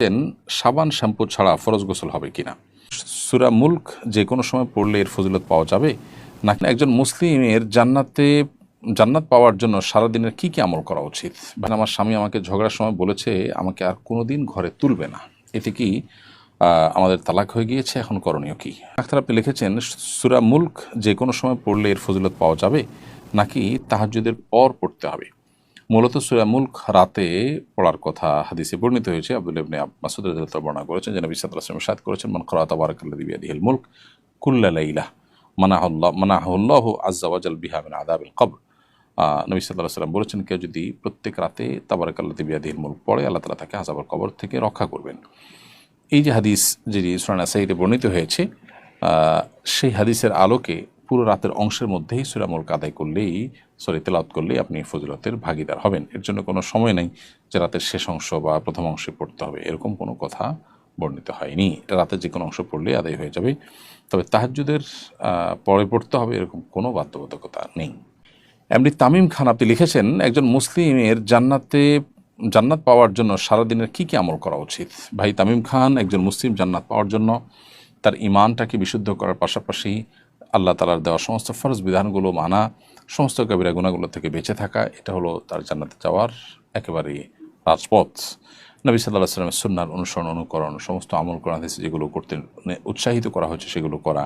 দেন, সাবান, শ্যাম্পু ছাড়া ফরজ গোসল হবে কিনা? সুরা মুল্ক যে কোনো সময় পড়লে এর ফজিলত পাওয়া যাবে? নাকি একজন মুসলিমের জান্নাতে, জান্নাত পাওয়ার জন্য সারাদিনের কি কি আমল করা উচিত? আমার স্বামী আমাকে ঝগড়ার সময় বলেছে, আমাকে আর কোনোদিন ঘরে তুলবে না। এতে কি আমাদের তালাক হয়ে গিয়েছে? এখন করণীয় কি? ডাক্তার আপনি লিখেছেন, সুরা মুল্ক যে কোনো সময় পড়লে এর ফজিলত পাওয়া যাবে? নাকি তাহাজ্জুদের পর পড়তে হবে? মূলত সুরা মুল্ক রাতে পড়ার কথা হাদিসে বর্ণিত হয়েছে। আব্দুল ইবনে মাসুদ রাদিয়াল্লাহু বর্ণনা করেছেন যে নবী সাল্লাল্লাহু আলাইহি ওয়াসাল্লাম করেছেন, মান করা তাবারাকাল্লাযী বিয়াদিহিল মুলক কুল্লা লাইলা মানাহুল্লাহ মানাহুল্লাহু আজ্জা ওয়াজাল বিহা মিন আযাবিল কবর। নবী সাল্লাল্লাহু আলাইহি ওয়াসাল্লাম বলেছেন, কেউ যদি প্রত্যেক রাতে তাবারাকাল্লাযী বিয়াদিহিল মুলক পড়ে, আল্লাহ তাআলা তাকে আযাবের কবর থেকে রক্ষা করবেন। এই যে হাদিস যেটি সুরানা সাইডে বর্ণিত হয়েছে সেই হাদিসের আলোকে পুরো রাতের অংশের মধ্যেই সুরামুল আদায় করলেই সরি তেলাওত করলেই আপনি ফজিলতের ভাগিদার হবেন। এর জন্য কোনো সময় নেই যে রাতের শেষ অংশ বা প্রথম অংশে পড়তে হবে। এরকম কোনো কথা বর্ণিত হয়নি। এটা রাতের যে কোনো অংশ পড়লে আদায় হয়ে যাবে। তবে তাহাজ্জুদের আহ, পরে পড়তে হবে এরকম কোনো বাধ্যবাধকতা নেই। এমনি তামিম খান আপনি লিখেছেন একজন মুসলিমের জান্নাতে জান্নাত পাওয়ার জন্য সারাদিনের কি কি আমল করা উচিত? ভাই তামিম খান একজন মুসলিম জান্নাত পাওয়ার জন্য তার ইমানটাকে বিশুদ্ধ করার পাশাপাশি আল্লাহ তালার দেওয়া সমস্ত ফরজ বিধানগুলো মানা, সমস্ত কবিরা গুণাগুলো থেকে বেঁচে থাকা, এটা হলো তার জান্নাতে যাওয়ার একেবারেই রাজপথ। নবী সাল্লাহ সাল্লামের সুন্নার অনুসরণ, অনুকরণ, সমস্ত আমল করা হয়েছে যেগুলো করতে মানে উৎসাহিত করা হচ্ছে সেগুলো করা।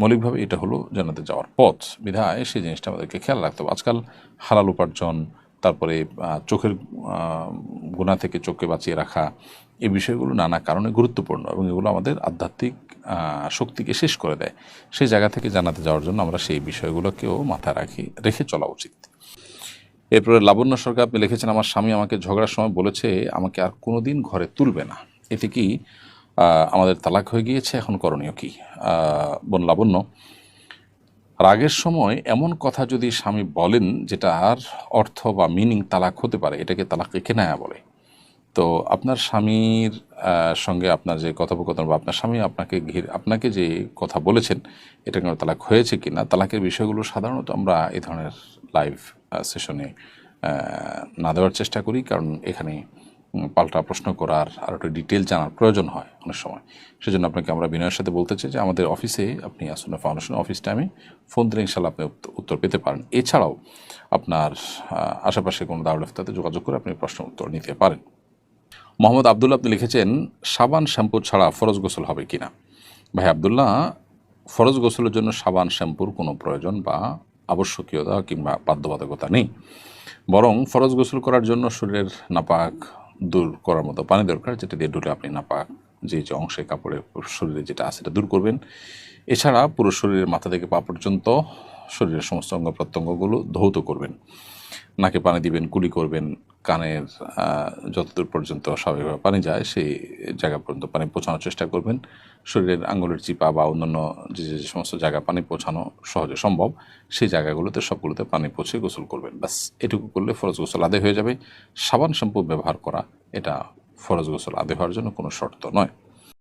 মৌলিকভাবে এটা হলো জান্নাতে যাওয়ার পথ। বিধায় সেই জিনিসটা আমাদেরকে খেয়াল রাখতে হবে। আজকাল হালাল উপার্জন, তারপরে চোখের গুণা থেকে চোখকে বাঁচিয়ে রাখা এই বিষয়গুলো নানা কারণে গুরুত্বপূর্ণ এবং এগুলো আমাদের আধ্যাত্মিক শক্তিকে শেষ করে দেয়। সেই জায়গা থেকে জানাতে যাওয়ার জন্য আমরা সেই বিষয়গুলোকেও মাথায় রাখি, রেখে চলা উচিত। এরপরে লাবণ্য সরকার আপনি লিখেছেন, আমার স্বামী আমাকে ঝগড়ার সময় বলেছে, আমাকে আর কোনো দিন ঘরে তুলবে না। এতে কি আমাদের তালাক হয়ে গিয়েছে? এখন করণীয় কি? বোন লাবণ্য, রাগের সময় এমন কথা যদি স্বামী বলেন, যেটার অর্থ বা মিনিং তালাক হতে পারে, এটাকে তালাকে কেনায়া বলে। তো আপনার স্বামীর সঙ্গে আপনার যে কথোপকথন বা আপনার স্বামী আপনাকে ঘির, আপনাকে যে কথা বলেছেন এটা কোনো তালাক হয়েছে কি না তালাকের বিষয়গুলো সাধারণত আমরা এই ধরনের লাইভ সেশনে না দেওয়ার চেষ্টা করি। কারণ এখানে পাল্টা প্রশ্ন করার আর একটু ডিটেল জানার প্রয়োজন হয় অনেক সময়। সেজন্য আপনাকে আমরা বিনয়ের সাথে বলতে চাই যে আমাদের অফিসে আপনি আসুন ফাউন্ডেশন অফিস টাইমে ফোন দিলে ইনশাল্লাহ আপনি উত্তর পেতে পারেন। এছাড়াও আপনার আশেপাশে কোনো ইফতাতে যোগাযোগ করে আপনি প্রশ্ন উত্তর নিতে পারেন। মোহাম্মদ আবদুল্লাহ আপনি লিখেছেন, সাবান শ্যাম্পু ছাড়া ফরজ গোসল হবে কিনা? ভাই আবদুল্লাহ, ফরজ গোসলের জন্য সাবান শ্যাম্পুর কোনো প্রয়োজন বা আবশ্যকীয়তা কিংবা বাধ্যবাধকতা নেই। বরং ফরজ গোসল করার জন্য শরীরের নাপাক দূর করার মতো পানি দরকার, যেটা দিয়ে ডুলে আপনি নাপাক যে যে অংশে কাপড়ে শরীরে যেটা আছে সেটা দূর করবেন। এছাড়া পুরো শরীরের মাথা থেকে পা পর্যন্ত শরীরের সমস্ত অঙ্গ প্রত্যঙ্গগুলো ধৌত করবেন। নাকে পানি দিবেন কুলি করবেন, কানের যতদূর পর্যন্ত স্বাভাবিকভাবে পানি যায়, সেই জায়গা পর্যন্ত পানি পৌঁছানোর চেষ্টা করবেন। শরীরের আঙ্গুলের চিপা বা অন্যান্য যে যে সমস্ত জায়গা পানি পৌঁছানো সহজে সম্ভব, সেই জায়গাগুলোতে সবগুলোতে পানি পৌঁছে গোসল করবেন। ব্যাস, এটুকু করলে ফরজ গোসল আদায় হয়ে যাবে। সাবান শ্যাম্পু ব্যবহার করা, এটা ফরজ গোসল আদায় হওয়ার জন্য কোনো শর্ত নয়।